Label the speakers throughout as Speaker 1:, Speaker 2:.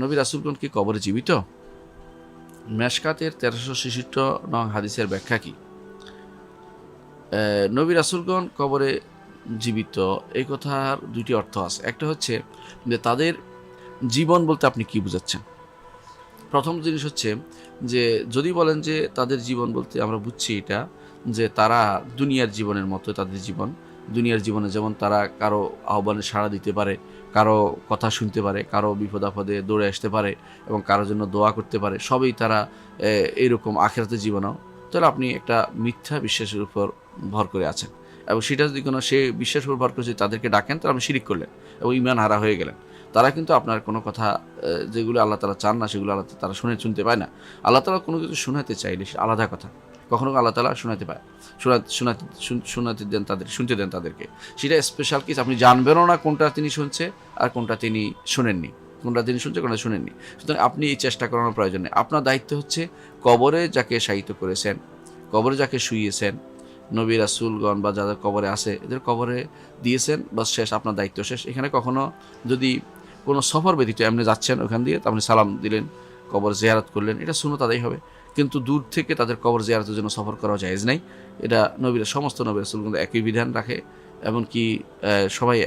Speaker 1: নবী রাসুলগণ কি কবরে জীবিত? মেশকাতের তেরোশো ছেষট্টি নং হাদিসের ব্যাখ্যা কি? নবী রাসুলগণ কবরে জীবিত, এই কথার দুইটি অর্থ আছে। একটা হচ্ছে যে তাদের জীবন বলতে আপনি কি বুঝাচ্ছেন? প্রথম জিনিস হচ্ছে যে যদি বলেন যে তাদের জীবন বলতে আমরা বুঝছি এটা, যে তারা দুনিয়ার জীবনের মতো তাদের জীবন দুনিয়ার জীবনে, যেমন তারা কারও আহ্বানে সাড়া দিতে পারে, কারও কথা শুনতে পারে, কারও বিপদ আপদে দৌড়ে আসতে পারে এবং কারোর জন্য দোয়া করতে পারে, সবই তারা এইরকম আখেরাতে জীবনও। তাহলে আপনি একটা মিথ্যা বিশ্বাসের উপর ভর করে আছেন এবং সেটা যদি কোনো, সে বিশ্বাসের উপর ভর করে যদি তাদেরকে ডাকেন, তাহলে আপনি শিরিক করলেন এবং ইমান হারা হয়ে গেলেন। তারা কিন্তু আপনার কোনো কথা যেগুলো আল্লাহ তালা চান না, সেগুলো আল্লাহ তারা শুনে শুনতে পায় না। আল্লাহ তালা কোনো কিছু শোনাতে চাইলে সে আলাদা কথা। কখনো আল্লাহ তালা শোনাতে পায় শোনাতে শোনাতে দেন তাদের, শুনতে দেন তাদেরকে। সেটা স্পেশাল কিছু, আপনি জানবেনও না কোনটা তিনি শুনছে আর কোনটা তিনি শোনেননি। কোনটা তিনি শুনছে, কোনটা শুনেননি। সুতরাং আপনি এই চেষ্টা করানোর প্রয়োজন নেই। আপনার দায়িত্ব হচ্ছে কবরে যাকে সাহিত্য করেছেন, কবরে যাকে শুইয়েছেন, নবী, রাসুলগণ বা যাদের কবরে আছে, এদের কবরে দিয়েছেন বা শেষ, আপনার দায়িত্ব শেষ। এখানে কখনো যদি কোনো সফর ব্যতীত এমনি যাচ্ছেন ওখান দিয়ে আপনি সালাম দিলেন কবর জিয়ারত করলেন, এটা শুনো তাদের হবে। কিন্তু দূর থেকে তাদের কবর জিয়ারতের জন্য সফর করা জায়েজ নাই। এটা নবীরা, সমস্ত নবী রাসুল কিন্তু একই বিধান রাখে। এমনকি সবাই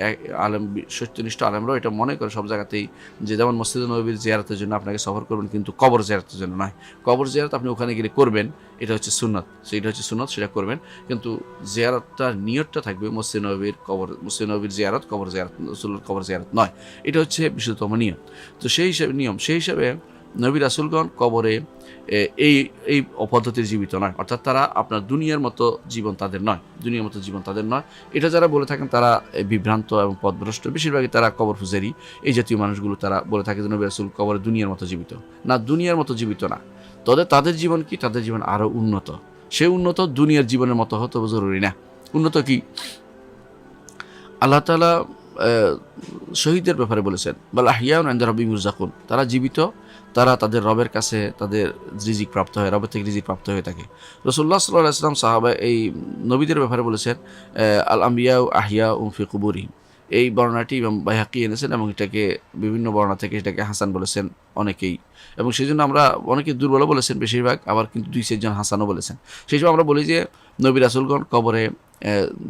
Speaker 1: আলেম, সত্যনিষ্ঠ আলেমরাও এটা মনে করে সব জায়গাতেই যে যেমন মসজিদ নবীর জিয়ারতের জন্য আপনাকে সফর করবেন, কিন্তু কবর জিয়ারতের জন্য নয়। কবর জিয়ারত আপনি ওখানে গেলে করবেন, এটা হচ্ছে সুন্নত। সেটা হচ্ছে সুন্নত, সেটা করবেন। কিন্তু জিয়ারতটার নিয়তটা থাকবে মসজিদ নবীর কবর, মসজিদ নবীর জিয়ারত, কবর জিয়ারত, রসুলের কবর জিয়ারত নয়। এটা হচ্ছে বিশুদ্ধতম নিয়ম। তো সেই হিসাবে নিয়ম, সেই হিসাবে নবী রাসুলগণ কবরে এই এই পদ্ধতির জীবিত নয়। অর্থাৎ তারা আপনার দুনিয়ার মতো জীবন তাদের নয়। দুনিয়ার মতো জীবন তাদের নয়। এটা যারা বলে থাকেন তারা বিভ্রান্ত এবং পথভ্রষ্ট বেশিরভাগই তারা কবর ফুজেরি। এই জাতীয় মানুষগুলো তারা বলে থাকে যে নবী রাসুল কবরে দুনিয়ার মতো জীবিত। না, দুনিয়ার মতো জীবিত না। তবে তাদের জীবন কি? তাদের জীবন আরও উন্নত। সে উন্নত দুনিয়ার জীবনের মতো হতে জরুরি না। উন্নত কি? আল্লাহ তালা শহীদের ব্যাপারে বলেছেন। বল আহিয়াউন আন্দ রবি মুরজাকুন তারা জীবিত, তারা তাদের রবের কাছে তাদের রিজিক প্রাপ্ত হয়, রবের থেকে রিজিক প্রাপ্ত হয়ে থাকে। রসুল্লাহ সাল্লাহ ইসলাম সাহাবা, এই নবীদের ব্যাপারে বলেছেন আল আম্বিয়া আহিয়া উমফি কুবুরি এই বর্ণনাটি এবং বাইহাকি এনেছেন এবং এটাকে বিভিন্ন বর্ণনা থেকে এটাকে হাসান বলেছেন অনেকেই। এবং সেই জন্য আমরা, অনেকে দুর্বলও বলেছেন বেশিরভাগ, আবার কিন্তু দুই চারজন হাসানও বলেছেন। সেই সময় আমরা বলি যে, নবী রাসুলগণ কবরে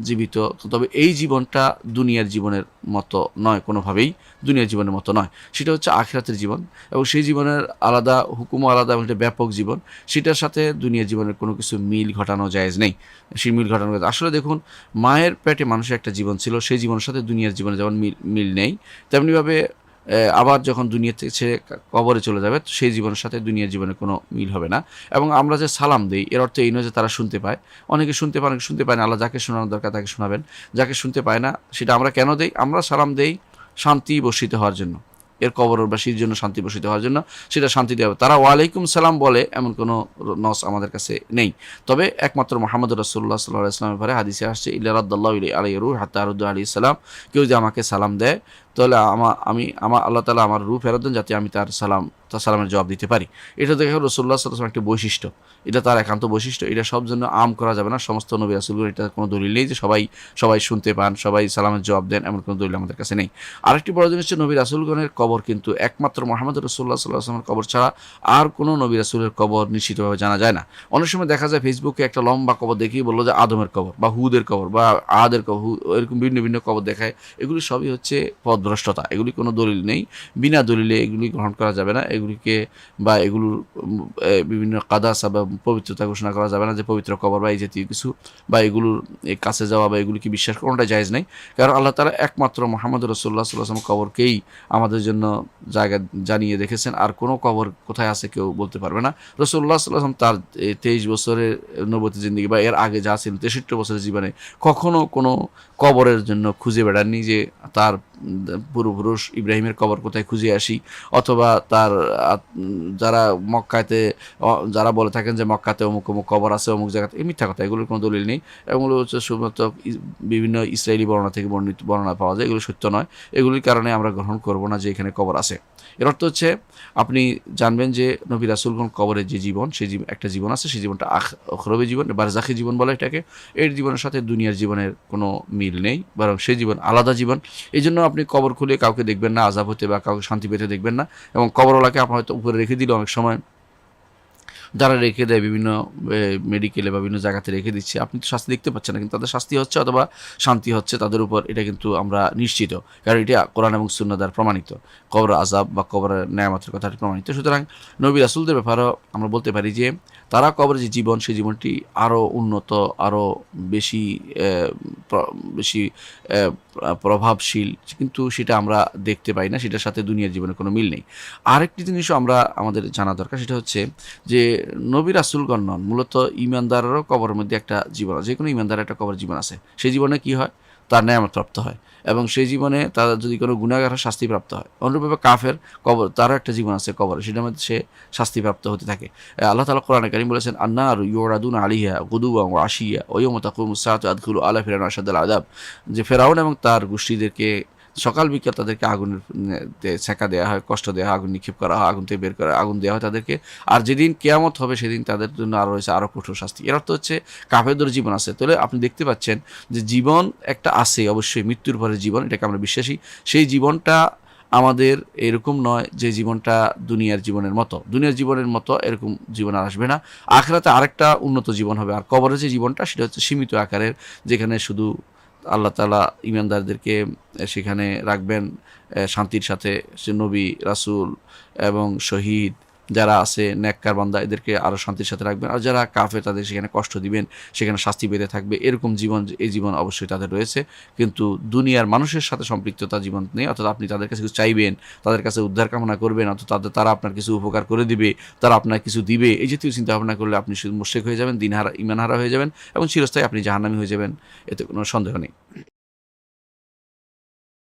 Speaker 1: জীবিত। তবে এই জীবনটা দুনিয়ার জীবনের মতো নয়, কোনোভাবেই দুনিয়ার জীবনের মতো নয়। সেটা হচ্ছে আখিরাতের জীবন এবং সেই জীবনের আলাদা হুকুমও আলাদা এবং একটা ব্যাপক জীবন। সেটার সাথে দুনিয়ার জীবনের কোনো কিছু মিল ঘটানো জায়েজ নেই। সেই মিল ঘটানো যায়- আসলে দেখুন, মায়ের পেটে মানুষের একটা জীবন ছিল, সেই জীবনের সাথে দুনিয়ার জীবনে যেমন মিল মিল নেই, তেমনিভাবে আবার যখন দুনিয়া থেকে ছেড়ে কবরে চলে যাবে সেই জীবনের সাথে দুনিয়ার জীবনে কোনো মিল হবে না। এবং আমরা যে সালাম দিই, এর অর্থ এই নয় যে তারা শুনতে পায়। অনেকে শুনতে পায় অনেকে শুনতে পায় না। আল্লাহ যাকে শোনানোর দরকার তাকে শোনাবেন। যাকে শুনতে পায় না, সেটা আমরা কেন দেই? আমরা সালাম দেই শান্তি বর্ষিত হওয়ার জন্য। এর কবরবাসীর জন্য শান্তি বর্ষিত হওয়ার জন্য সেটা শান্তি দেওয়া হবে। তারা ওয়ালাইকুম সালাম বলে এমন কোনো নস আমাদের কাছে নেই। তবে একমাত্র মোহাম্মদ রসুল্লাহ সাল্লাহ ইসলামের ব্যাপারে হাদিসে আসছে ইল্লারাদ্দাল্লাহ আলী রু হাত্তা আরুদ্দ আলী ইসলাম কেউ যদি আমাকে সালাম দেয় তাহলে আমা, আমি আমার আল্লাহ তালা আমার রূপ ফেরত দেন যাতে আমি তার সালাম, তার সালামের জবাব দিতে পারি। এটা দেখে রসুল্লাহ সাল্লাম একটি বৈশিষ্ট্য। এটা তার একান্ত বৈশিষ্ট্য। এটা সব জন্য আম করা যাবে না। সমস্ত নবী রাসুলগুলো এটা কোনো দলিল নেই যে সবাই সবাই শুনতে পান, সবাই সালামের জবাব দেন এমন কোনো দলিল আমাদের কাছে নেই। আরেকটি বড় জিনিস হচ্ছে নবী রাসুলগণের কবর কিন্তু একমাত্র মোহাম্মদ রসুল্লাহ সাল্লাহ আসলামের কবর ছাড়া আর কোনো নবী রাসুলের কবর নিশ্চিতভাবে জানা যায় না। অনেক সময় দেখা যায় ফেসবুকে একটা লম্বা কবর দেখিয়ে বলল যে আদমের কবর বা হুদের কবর বা আদের কবর এরকম বিভিন্ন বিভিন্ন কবর দেখায়। এগুলি সবই হচ্ছে পথভ্রষ্টতা এগুলি কোনো দলিল নেই। বিনা দলিলে এগুলি গ্রহণ করা যাবে না। এগুলিকে বা এগুলোর বিভিন্ন কাদাসা বা পবিত্রতা ঘোষণা করা যাবে না যে পবিত্র কবর বা এই জাতীয় কিছু বা এগুলোর কাছে যাওয়া বা এগুলিকে বিশ্বাস কোনোটা জায়েজ নেই। কারণ আল্লাহ তালা একমাত্র মোহাম্মদ রসুল্লাহ সাল্লাম কবরকেই আমাদের জন্য জায়গা জানিয়ে রেখেছেন। আর কোনো কবর কোথায় আছে কেউ বলতে পারবে না। রসুল্লাহ সাল্লাম তার তেইশ বছরের নবতী জিন্দিগি বা এর আগে যা ছিল, তেষট্টি বছরের জীবনে কখনো কোনো কবরের জন্য খুঁজে বেড়াননি যে তার পূর্বপুরুষ ইব্রাহিমের কবর কোথায় খুঁজে আসি, অথবা তার যারা মক্কাতে যারা বলে থাকেন যে মক্কাতে অমুক অমুক কবর আছে, অমুক জায়গাতে, এই মিথ্যা কথা, এগুলোর কোনো দলিল নেই। এগুলো হচ্ছে শুধুমাত্র বিভিন্ন ইসরায়েলি বর্ণনা থেকে বর্ণিত, বর্ণনা পাওয়া যায়, এগুলো সত্য নয়। এগুলির কারণে আমরা গ্রহণ করব না যে এখানে কবর আছে। এর অর্থ হচ্ছে, আপনি জানবেন যে নবী রাসুলগণ কবরের যে জীবন, সেই একটা জীবন আছে, সেই জীবনটা আখ অখরবি জীবন বারজাখি জীবন বলে এটাকে। এর জীবনের সাথে দুনিয়ার জীবনের কোনো মিল নেই, বরং সেই জীবন আলাদা জীবন। এই জন্য আপনি কবর কবর খুলে কাউকে দেখবেন না, আজাব হতে বা কাউকে শান্তি পেতে দেখবেন না এবং কবরওয়ালাকে আপনার হয়তো উপরে রেখে দিলে অনেক সময়। যারা রেখে দেয় বিভিন্ন মেডিকেলে বা বিভিন্ন জায়গাতে রেখে দিচ্ছে, আপনি তো শাস্তি দেখতে পাচ্ছেন না, কিন্তু তাদের শাস্তি হচ্ছে অথবা শান্তি হচ্ছে তাদের উপর, এটা কিন্তু আমরা নিশ্চিত। কারণ এটা কোরআন এবং শূন্য দ্বারা প্রমাণিত। কবর আজাব বা কবরের ন্যায়ামতের কথাটি প্রমাণিত। সুতরাং নবী রাসুলদের ব্যাপারেও আমরা বলতে পারি যে তারা কবরে যে জীবন, সেই জীবনটি আরও উন্নত আরও বেশি বেশি প্রভাবশীল, কিন্তু সেটা আমরা দেখতে পাই না, সেটার সাথে দুনিয়ার জীবনে কোনো মিল নেই। আরেকটি জিনিসও আমরা আমাদের জানা দরকার, সেটা হচ্ছে যে নবী রাসুলগণ নন, মূলত ইমানদারেরও কবরের মধ্যে একটা জীবন আছে, যে কোনো ইমানদারের একটা কবর জীবন আছে। সেই জীবনে কি হয়? তার ন্যায়ামত প্রাপ্ত হয়। এবং সেই জীবনে তারা যদি কোনো গুণাগার হয়, শাস্তি প্রাপ্ত হয়। অনুরূপভাবে কাফের কবর তারও একটা জীবন আছে কবর সেটার মধ্যে সে শাস্তিপ্রাপ্ত হতে থাকে। আল্লাহ তালা কোরআন কারিম বলেছেন আন্না আর ইউরাদুন আলিহা গুদুয়া ও আশিয়া ওয়মতাকুম সাত আদখুল আলা ফিরান আসাদ আদাব যে ফেরাউন এবং তার গোষ্ঠীদেরকে সকাল বিকাল তাদেরকে আগুনের সেকা দেওয়া হয়, কষ্ট দেওয়া হয়, আগুন নিক্ষেপ করা হয়, আগুন থেকে বের করা আগুন দেওয়া হয় তাদেরকে। আর যেদিন কেয়ামত হবে সেদিন তাদের জন্য আরও রয়েছে আরও কঠোর শাস্তি। এর অর্থ হচ্ছে কাফেরদের জীবন আছে। তাহলে আপনি দেখতে পাচ্ছেন যে জীবন একটা আছে, অবশ্যই মৃত্যুর পরে জীবন, এটাকে আমরা বিশ্বাসী। সেই জীবনটা আমাদের এরকম নয় যে জীবনটা দুনিয়ার জীবনের মতো। দুনিয়ার জীবনের মতো এরকম জীবন আর আসবে না। আখরাতে আরেকটা উন্নত জীবন হবে। আর কবরের যে জীবনটা, সেটা হচ্ছে সীমিত আকারের, যেখানে শুধু আল্লাহ তালা ইমানদারদেরকে সেখানে রাখবেন শান্তির সাথে সে নবী রাসুল এবং শহীদ। যারা আছে নেককার বান্দা এদেরকে আরও শান্তির সাথে রাখবেন। আর যারা কাফে তাদের সেখানে কষ্ট দিবেন, সেখানে শাস্তি পেতে থাকবে। এরকম জীবন, এই জীবন অবশ্যই তাদের রয়েছে। কিন্তু দুনিয়ার মানুষের সাথে সম্পৃক্ততা জীবন নেই। অর্থাৎ আপনি তাদের কাছে কিছু চাইবেন, তাদের কাছে উদ্ধার কামনা করবেন, অর্থাৎ তাদের, তারা আপনার কিছু উপকার করে দিবে, তারা আপনার কিছু দিবে, এই জাতীয় চিন্তা ভাবনা করলে আপনি শুধু মোশেক হয়ে যাবেন, দিনহারা ইমানহারা হয়ে যাবেন এবং চিরস্থায়ী আপনি জাহান্নামী হয়ে যাবেন। এতে কোনো সন্দেহ নেই।